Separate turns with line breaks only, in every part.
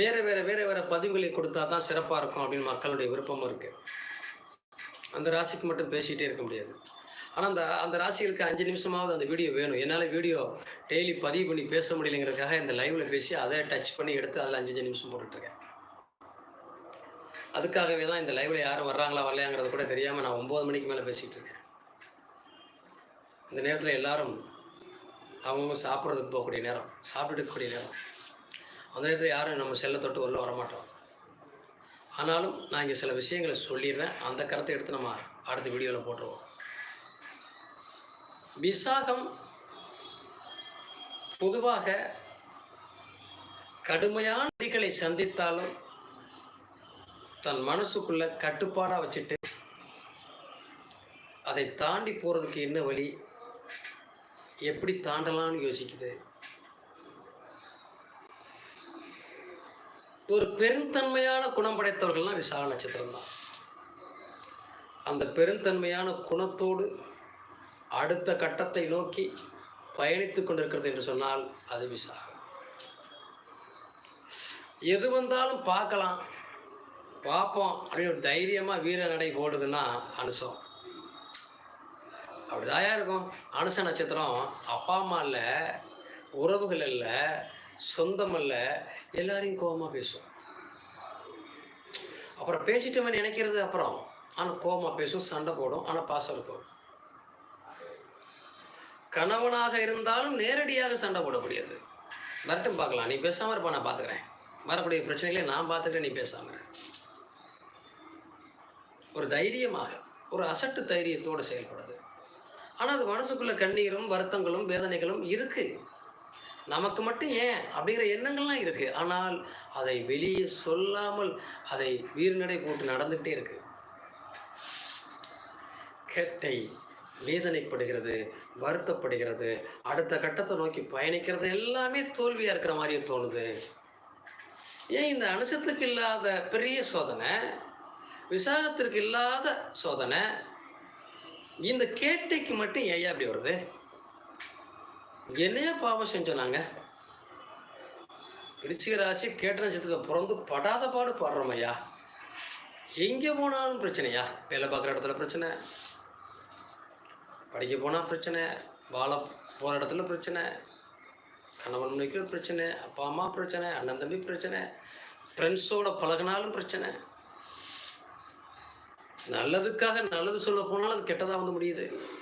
வேறு வேறு வேறு வேறு பதிவுகளை கொடுத்தா தான் சிறப்பாக இருக்கும் அப்படின்னு மக்களுடைய விருப்பமும் இருக்குது அந்த ராசிக்கு மட்டும் பேசிகிட்டே இருக்க முடியாது. ஆனால் அந்த அந்த ராசிகளுக்கு அஞ்சு நிமிஷமாவது அந்த வீடியோ வேணும். என்னால் வீடியோ டெய்லி பதிவு பண்ணி பேச முடியலைங்கிறதுக்காக இந்த லைவில் பேசி அதை டச் பண்ணி எடுத்து அதில் அஞ்சு அஞ்சு நிமிஷம் போட்டுட்ருக்கேன். அதுக்காகவே தான் இந்த லைவில் யாரும் வர்றாங்களா வரலையாங்கிறது கூட தெரியாமல் நான் ஒம்பது மணிக்கு மேலே பேசிகிட்டு இருக்கேன் இந்த நேரத்தில் எல்லாரும் அவங்கவுங்க சாப்பிட்றதுக்கு போகக்கூடிய நேரம் சாப்பிட்டுட்டு இருக்கக்கூடிய நேரம். அந்த நேரத்தில் யாரும் நம்ம செல்லை தொட்டு உள்ள வரமாட்டோம். ஆனாலும் நான் இங்கே சில விஷயங்களை சொல்லிடுறேன். அந்த கருத்தை எடுத்து நம்ம அடுத்த வீடியோவில் போட்டுருவோம். விசாகம் பொதுவாக கடுமையான வழிகளை சந்தித்தாலும் தன் மனசுக்குள்ள கட்டுப்பாடாக வச்சுட்டு அதை தாண்டி போகிறதுக்கு என்ன வழி? எப்படி தாண்டலாம்னு யோசிக்குது? ஒரு பெருந்தன்மையான குணம் படைத்தவர்கள்லாம் விசாக நட்சத்திரம் தான். அந்த பெருந்தன்மையான குணத்தோடு அடுத்த கட்டத்தை நோக்கி பயணித்து கொண்டிருக்கிறது என்று சொன்னால் அது விசாகம். எது வந்தாலும் பார்க்கலாம். பார்ப்போம். அப்படின்னு ஒரு தைரியமாக வீர நடை போடுதுன்னா அனுசம். அப்படிதாயா இருக்கும். அனுச நட்சத்திரம் அப்பா அம்மா இல்லை உறவுகள் இல்லை சொந்தமல்ல எல்லாரையும் கோபமாக பேசும் அப்புறம் பேசிட்டவன் நினைக்கிறது அப்புறம். ஆனால் கோபமாக பேசும் சண்டை போடும் ஆனால் பாசம் இருக்கும். கணவனாக இருந்தாலும் நேரடியாக சண்டை போட முடியாது வரட்டும் பார்க்கலாம். நீ பேசாமல் இருப்பா நான் பார்த்துக்கிறேன் வரக்கூடிய பிரச்சனைகளை நான் பார்த்துக்கிறேன் நீ பேசாமல் ஒரு தைரியமாக ஒரு அசட்டு தைரியத்தோடு செயல்படுது. ஆனால் அது மனசுக்குள்ள கண்ணீரும் வருத்தங்களும் வேதனைகளும் இருக்குது நமக்கு மட்டும் ஏன்? அப்படிங்கிற எண்ணங்கள்லாம் இருக்குது ஆனால் அதை வெளியே சொல்லாமல் அதை வீர்நடை போட்டு நடந்துக்கிட்டே இருக்கு. கேட்டை வேதனைப்படுகிறது வருத்தப்படுகிறது. அடுத்த கட்டத்தை நோக்கி பயணிக்கிறது எல்லாமே தோல்வியாக இருக்கிற மாதிரியே தோணுது. ஏன் இந்த அனுசத்துக்கு இல்லாத பெரிய சோதனை? விசாகத்திற்கு இல்லாத சோதனை. இந்த கேட்டைக்கு மட்டும் ஏன் அப்படி வருது? என்னைய பாவம் செஞ்சோம் நாங்கள் விருச்சிக ராசி கேட்ட நட்சத்திரத்தில் பிறந்து படாத பாடு பாடுறோம் ஐயா எங்கே போனாலும் பிரச்சனையா? வேலை பார்க்குற இடத்துல பிரச்சனை. படிக்க போனால் பிரச்சனை. வாழ போகிற இடத்துல பிரச்சனை. கணவன் மனைவிக்குள்ள பிரச்சனை. அப்பா அம்மா பிரச்சனை. அண்ணன் தம்பி பிரச்சனை. ஃப்ரெண்ட்ஸோட பழகினாலும் பிரச்சனை. நல்லதுக்காக நல்லது சொல்ல போனாலும் அது கெட்டதாக வந்து முடியுது.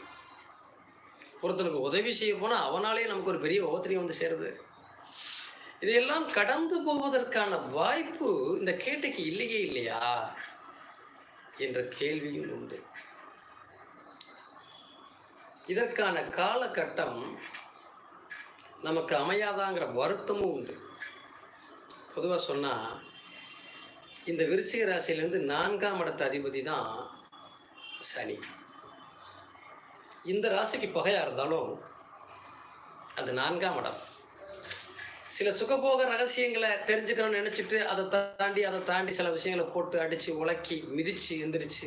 ஒருத்தனுக்கு உதவி செய்ய போனால் அவனாலே நமக்கு ஒரு பெரிய ஓத்திரியம் வந்து சேருது. இதையெல்லாம் கடந்து போவதற்கான வாய்ப்பு இந்த கேட்டைக்கு இல்லையே இல்லையா? என்ற கேள்வியும் உண்டு. இதற்கான காலகட்டம் நமக்கு அமையாதாங்கிற வருத்தமும் உண்டு. பொதுவாக சொன்னால் இந்த விருச்சிக ராசியிலேருந்து நான்காம் இடத்த அதிபதி தான் சனி. இந்த ராசிக்கு பகையாக இருந்தாலும் அது நான்காம் இடம். சில சுகபோக ரகசியங்களை தெரிஞ்சுக்கணும்னு நினச்சிட்டு அதை தாண்டி அதை தாண்டி சில விஷயங்களை போட்டு அடித்து உலக்கி மிதித்து எந்திரிச்சு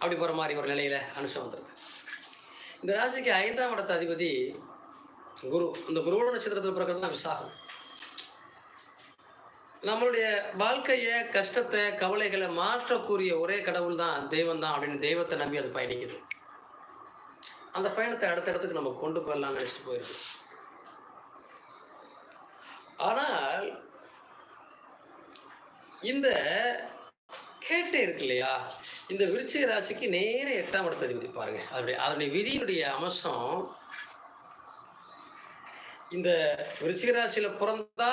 அப்படி போகிற மாதிரி ஒரு நிலையில் அனுசம் வந்துடுது இந்த ராசிக்கு ஐந்தாம் இடத்த அதிபதி குரு. அந்த குருவோட நட்சத்திரத்தில் பிறக்கிறது தான் விசாகம். நம்மளுடைய வாழ்க்கையை கஷ்டத்தை கவலைகளை மாற்றக்கூடிய ஒரே கடவுள் தான் தெய்வம் தான் அப்படின்னு தெய்வத்தை நம்பி அது பயணிக்குது. அந்த பயணத்தை அடுத்த இடத்துக்கு நம்ம கொண்டு போயிடலாம் நினச்சிட்டு போயிருக்கு. ஆனால் இந்த கேட்டே இருக்கு இல்லையா? இந்த விருச்சிக ராசிக்கு நேர எட்டாம் இடத்த அதிபதி பாருங்க. அதனுடைய அதனுடைய விதியினுடைய அம்சம் இந்த விருச்சிக ராசியில பிறந்தா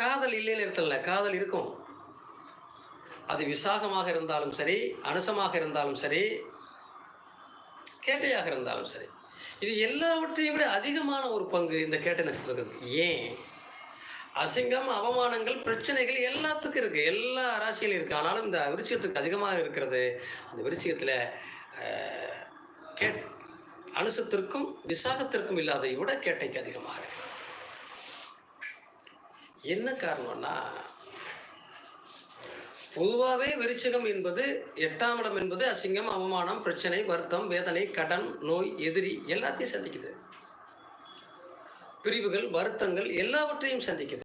காதல் இல்லைன்னு இருக்கல காதல் இருக்கும். அது விசாகமாக இருந்தாலும் சரி அனுசமாக இருந்தாலும் சரி கேட்டையாக இருந்தாலும் சரி. இது எல்லாவற்றையும் விட அதிகமான ஒரு பங்கு இந்த கேட்டை நட்சத்திரத்துக்கு. ஏன்? அசிங்கம் அவமானங்கள் பிரச்சனைகள் எல்லாத்துக்கும் இருக்குது எல்லா ராசியிலும் இருக்குது ஆனாலும் இந்த விருச்சிகத்துக்கு அதிகமாக இருக்கிறது. அந்த விருச்சிகத்தில் கேட் அனுசத்திற்கும் விசாகத்திற்கும் இல்லாததை விட கேட்டைக்கு அதிகமாக இருக்கு. என்ன காரணம்னா பொதுவாகவே விருச்சிகம் என்பது எட்டாம் இடம் என்பது அசிங்கம் அவமானம் பிரச்சனை வருத்தம் வேதனை கடன் நோய் எதிரி எல்லாத்தையும் சந்திக்குது. பிரிவுகள் வருத்தங்கள் எல்லாவற்றையும் சந்திக்குது.